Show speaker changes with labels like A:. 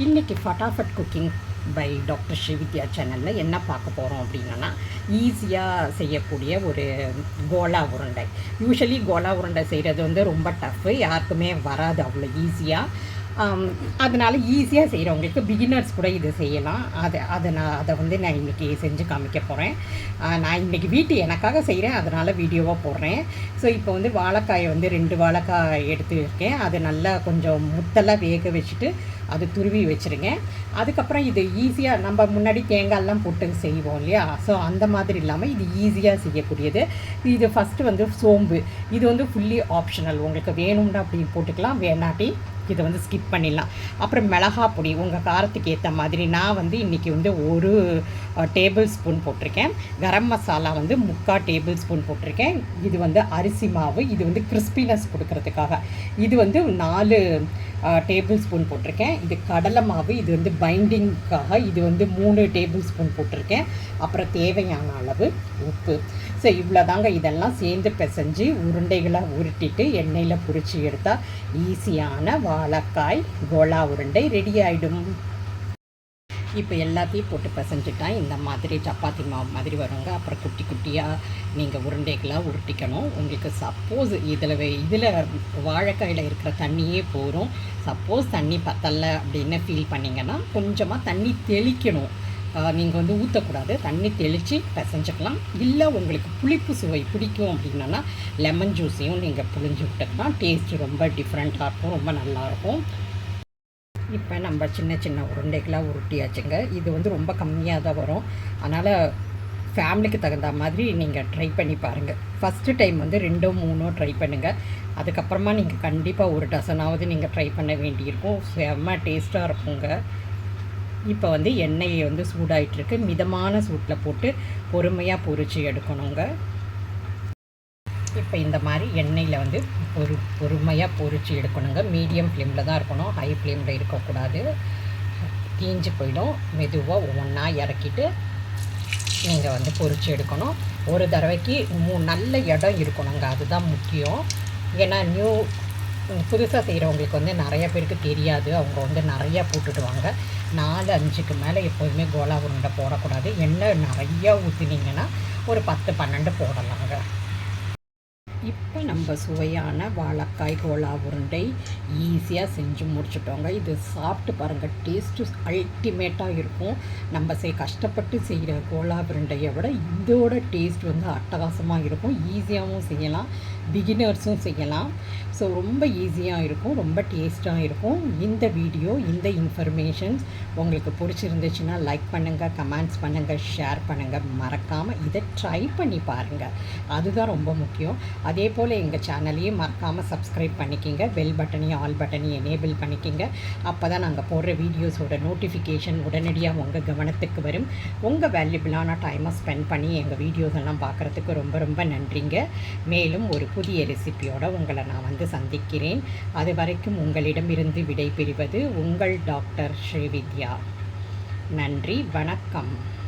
A: இன்றைக்கி Fatafat cooking by doctor Srividya சேனலில் என்ன பார்க்க போகிறோம் அப்படின்னா ஈஸியாக செய்யக்கூடிய ஒரு கோலா உருண்டை. யூஸ்வலி கோலா உருண்டை செய்கிறது வந்து ரொம்ப டஃப்பு யாருக்குமே வராது அவ்வளோ ஈஸியாக அதனால் ஈஸியாக செய்கிறவங்களுக்கு பிகினர்ஸ் கூட இது செய்யலாம். அதை அதை நான் அதை வந்து நான் இன்றைக்கி செஞ்சு காமிக்க போகிறேன் நான் இன்றைக்கி வீட்டு எனக்காக செய்கிறேன் அதனால் வீடியோவாக போடுறேன். ஸோ இப்போ வந்து வாழைக்காயை வந்து ரெண்டு வாழைக்காய் எடுத்து இருக்கேன். அதை நல்லா கொஞ்சம் முத்தெல்லாம் வேக வச்சுட்டு அது துருவி வச்சுருங்க. அதுக்கப்புறம் இது ஈஸியாக நம்ம முன்னாடி தேங்காயெல்லாம் போட்டு செய்வோம் இல்லையா? ஸோ அந்த மாதிரி இல்லாமல் இது ஈஸியாக செய்யக்கூடியது. இது ஃபஸ்ட்டு வந்து சோம்பு. இது வந்து ஃபுல்லி ஆப்ஷனல் உங்களுக்கு வேணும்னா அப்படி போட்டுக்கலாம். வேணாட்டி இதை வந்து ஸ்கிப் பண்ணிடலாம். அப்புறம் மிளகா பொடி உங்கள் காரத்துக்கு ஏற்ற மாதிரி நான் வந்து இன்றைக்கி வந்து ஒரு டேபிள் ஸ்பூன் போட்டிருக்கேன். கரம் மசாலா வந்து முக்கால் டேபிள் ஸ்பூன் போட்டிருக்கேன். இது வந்து அரிசி மாவு இது வந்து கிறிஸ்பினஸ் கொடுக்கறதுக்காக. இது வந்து நாலு டேபிள் ஸ்பூன் போட்டிருக்கேன். இது கடலை மாவு இது வந்து பைண்டிங்க்காக இது வந்து மூணு டேபிள் ஸ்பூன் போட்டிருக்கேன். அப்புறம் தேவையான அளவு உப்பு. ஸோ இவ்வளோதாங்க இதெல்லாம் சேர்ந்து பிசைஞ்சு உருண்டைகளை உருட்டிட்டு எண்ணெயில் பொரிச்சு எடுத்தால் ஈஸியான வாழைக்காய் கோலா உருண்டை ரெடி ஆகிடும் இப்போ எல்லாத்தையும் போட்டு பிசைஞ்சிட்டா இந்த மாதிரி சப்பாத்தி மாவு மாதிரி வருங்க. அப்புறம் குட்டி குட்டியாக நீங்கள் உருண்டைகளாக உருட்டிக்கணும். உங்களுக்கு சப்போஸ் இதில் இதில் வாழைக்காயில் இருக்கிற தண்ணியே போகும் சப்போஸ் தண்ணி பத்தலை அப்படின்னு ஃபீல் பண்ணிங்கன்னா கொஞ்சமாக தண்ணி தெளிக்கணும். நீங்கள் வந்து ஊற்றக்கூடாது தண்ணி தெளித்து பிசைஞ்சிக்கலாம். இல்லை உங்களுக்கு புளிப்பு சுவை பிடிக்கும் அப்படின்னா லெமன் ஜூஸையும் நீங்கள் புளிஞ்சு விட்டுக்கலாம். டேஸ்ட்டு ரொம்ப டிஃப்ரெண்ட்டாக இருக்கும். ரொம்ப நல்லாயிருக்கும் இப்போ நம்ம சின்ன சின்ன உருண்டைகளாக உருட்டியாச்சுங்க. இது வந்து ரொம்ப கம்மியாக தான் வரும். அதனால் ஃபேமிலிக்கு தகுந்த மாதிரி நீங்கள் ட்ரை பண்ணி பாருங்கள் ஃபஸ்ட்டு டைம் வந்து ரெண்டோ மூணோ ட்ரை பண்ணுங்கள் அதுக்கப்புறமா நீங்கள் கண்டிப்பாக ஒரு டசனாவது நீங்கள் ட்ரை பண்ண வேண்டியிருக்கும். செம்ம டேஸ்ட்டாக இருக்குங்க. இப்போ வந்து எண்ணெயை வந்து சூடாயிட்டிருக்கு. மிதமான சூட்டில் போட்டு பொறுமையாக பொறிச்சு எடுக்கணுங்க. இப்போ இந்த மாதிரி எண்ணெயில் வந்து பொறு பொறுமையாக பொரித்து எடுக்கணுங்க. மீடியம் ஃப்ளேமில் தான் இருக்கணும். ஹை ஃப்ளேமில் இருக்கக்கூடாது. தீஞ்சு போயிடும். மெதுவாக ஒவ்வொன்றா இறக்கிட்டு நீங்கள் வந்து பொரித்து எடுக்கணும். ஒரு தடவைக்கு மூ நல்ல இடம் இருக்கணுங்க. அதுதான் முக்கியம். ஏன்னா நியூ புதுசாக செய்கிறவங்களுக்கு வந்து நிறைய பேருக்கு தெரியாது. அவங்க வந்து நிறையா போட்டுடுவாங்க. நாலு அஞ்சுக்கு மேலே எப்போதுமே கோலா உருண்டை போடக்கூடாது. எண்ணெய் நிறையா ஊற்றினீங்கன்னா ஒரு பத்து பன்னெண்டு போடலாங்க. இப்போ நம்ம சுவையான வாழைக்காய் கோலா உருண்டை ஈஸியாக செஞ்சு முடிச்சிட்டோங்க. இது சாப்பிட்டு பாருங்கள் டேஸ்ட்டு அல்டிமேட்டாக இருக்கும். நம்ம செய் கஷ்டப்பட்டு செய்கிற கோலா உருண்டையை விட இதோட டேஸ்ட் வந்து அட்டகாசமாக இருக்கும். ஈஸியாகவும் செய்யலாம். பிகினர்ஸும் செய்யலாம். ஸோ ரொம்ப ஈஸியாக இருக்கும் ரொம்ப டேஸ்ட்டாக இருக்கும். இந்த வீடியோ இந்த இன்ஃபர்மேஷன்ஸ் உங்களுக்கு பிடிச்சிருந்துச்சுன்னா லைக் பண்ணுங்கள் கமெண்ட்ஸ் பண்ணுங்கள் ஷேர் பண்ணுங்கள் மறக்காமல் இதை ட்ரை பண்ணி பாருங்கள் அதுதான் ரொம்ப முக்கியம். அதே போல் எங்கள் சேனலையும் மறக்காமல் சப்ஸ்கிரைப் பண்ணிக்கிங்க. பெல் பட்டனையும் ஆல் பட்டனையும் எனேபிள் பண்ணிக்கிங்க. அப்போ தான் நாங்கள் போடுற வீடியோஸோட நோட்டிஃபிகேஷன் உடனடியாக உங்கள் கவனத்துக்கு வரும். உங்கள் வேல்யூபிளான டைமை ஸ்பெண்ட் பண்ணி எங்கள் வீடியோஸ் எல்லாம் பார்க்குறதுக்கு ரொம்ப ரொம்ப நன்றிங்க. மேலும் ஒரு புதிய ரெசிபியோட உங்களை நான் வந்து சந்திக்கிறேன். அது வரைக்கும் உங்களிடமிருந்து விடைபெறுவது உங்கள் டாக்டர் ஸ்ரீவித்யா. நன்றி வணக்கம்.